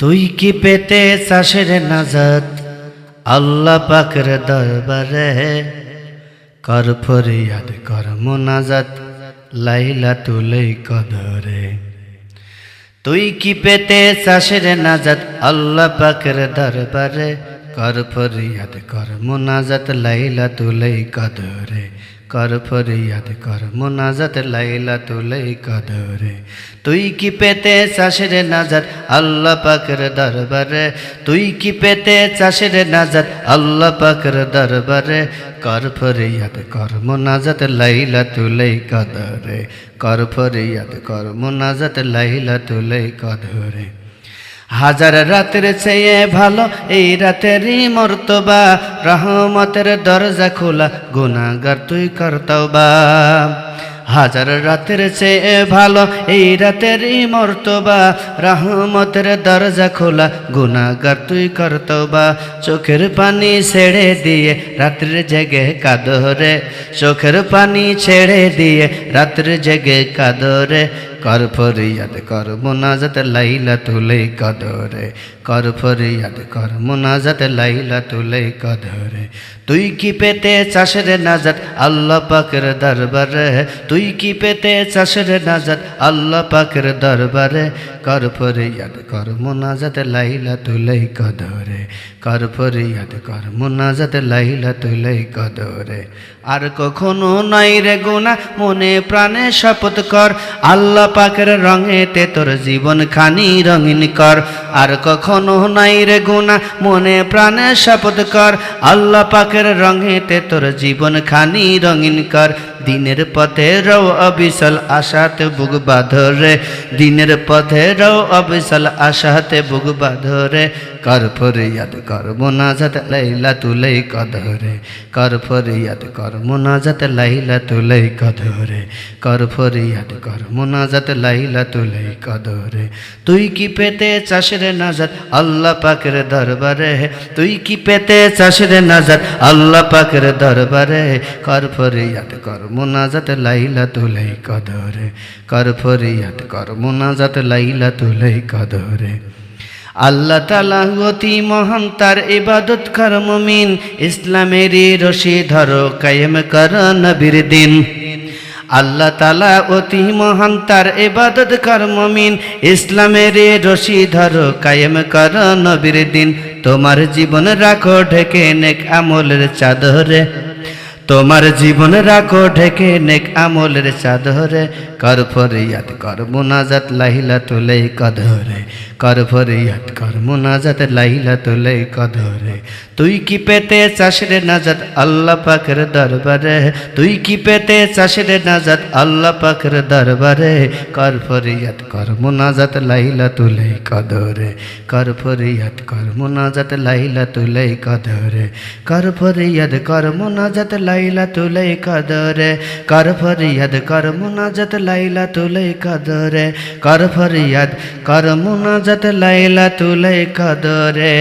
তুই কি পেতে চাষের নাজাত? আল্লাহ পাকের দরবারে কর ফরিয়াদ, কর মোনাজাত লাইলা তুলেই কদরে। তুই কি পেতে চাষের নাজাত? আল্লাহ পাকের দরবারে কর ফরিয়াদ কর, মোনাজাত লাইলা তুলেই কদরে কর ফরিয়াদ কর, মোনাজাত লাইলা তুলেই কদরে তুই কি পেতে চাষের নাজাত আল্লাহ পাকের দরবারে? তুই কি পেতে চাষের নাজাত আল্লাহ পাকের দরবারে? কর ফরিয়াদ কর, মোনাজাত লাইলা তুলেই কদরে কর ফরিয়াদ কর, মোনাজাত লাইলা তুলেই কদরে হাজার রাতের চেয়ে ভালো এই রাতেরই মর্তবা। রহমতের দরজা খোলা গুনাগার তুই কর্তবা হাজার রাতের চেয়ে ভালো এই রাতেরই মর্তবা। রহমতের দরজা খোলা গুনাগার তুই কর্তবা চোখের পানি ছেড়ে দিয়ে রাত্রে জেগে কাদরে চোখের পানি ছেড়ে দিয়ে রাত্রে জেগে কাদরে কর ফরিয়াদ, কর মোনাজাত লাইলা তুলে কদরে। কর ফরিয়াদ, কর মোনাজাত লাইলা তুলে কদরে। তুই কি পেতে চাষের নাজাত? আল্লাহ পাকের দরবারে। তুই কি পেতে চাষের নাজাত? আল্লাহ পাকের দরবারে। কর ফরিয়াদ, কর মোনাজাত লাইলা তুলে কদরে। কর ফরিয়াদ, কর মোনাজাত লাইলা তুলে কদরে। আর কখনো নাই রে গুনা মনে প্রাণে শপথ কর। আল্লাহ পাকের রঙেতে তোর জীবন খানি রঙিন কর। আর কখনো নাই রে গুণা মনে প্রাণে শপথ কর। আল্লাহ পাকের রঙেতে তোর জীবন খানি রঙিন কর। দিনের পথে রও অবিশাল আশাতে বুক বাঁধরে। দিনের পথে রও অবিশাল আশাতে বুক বাঁধরে। কর ফরিয়াদ, কর মোনাজাত লাইলা তুলে কদরে। কর ফরিয়াদ, কর মোনাজাত লাইলা তুলে কদরে। কর ফরিয়াদ, কর মোনাজাত লাইলা তুলাই কদরে। তুই কি পেতে চাষের নাজাত? আল্লাহ পাকের দরবারে। তুই কি পেতে চাষের নাজাত? আল্লাহ পাকের দরবারে। কর ফরিয়াদ, কর মোনাজাত লাইলা তুলে কদরে, কর ফরিয়াদ কর, মোনাজাত লাইলা তুলে কদরে। আল্লাহ তালা অতি মহান, তার ইবাদত কর মুমিন, ইসলামেরই রশি ধরো, কায়েম কর নবীর দিন। আল্লাহ তালা অতি মহান, তার কর মুমিন ইসলামের রশি ধরো, কায়েম কর নবীর দিন। তোমার জীবন রাখো ঢেকে নেক আমলের চাদরে। তোমার জীবন রাখো ঢেকে নেক আমলের চাদরে। কর ফরিয়াদ, কর মোনাজাত লাহিলা তুলে কদরে। কর ফরিয়াদ, কর মোনাজাত লাহিলা তুলে কদরে। তুই কি পেতে চাষের নাজাত আল্লাহ পাকের দরবারে? তুই কি পেতে চাষের নাজাত আল্লাহ পাকের দরবারে? কর ফরিয়াদ, কর মোনাজাত লাইলা তুলে কদরে। কর ফরিয়াদ, কর মোনাজাত লাহিলা তুলে কদরে। কর ফরিয়াদ, কর মোনাজাত লাইলা তুলাই কাদরে, কর ফরিয়াদ, কর মুনাজাত লাইলা তুলাই কাদরে, কর ফরিয়াদ, কর মুনাজাত লাইলা তুলাই কদরে।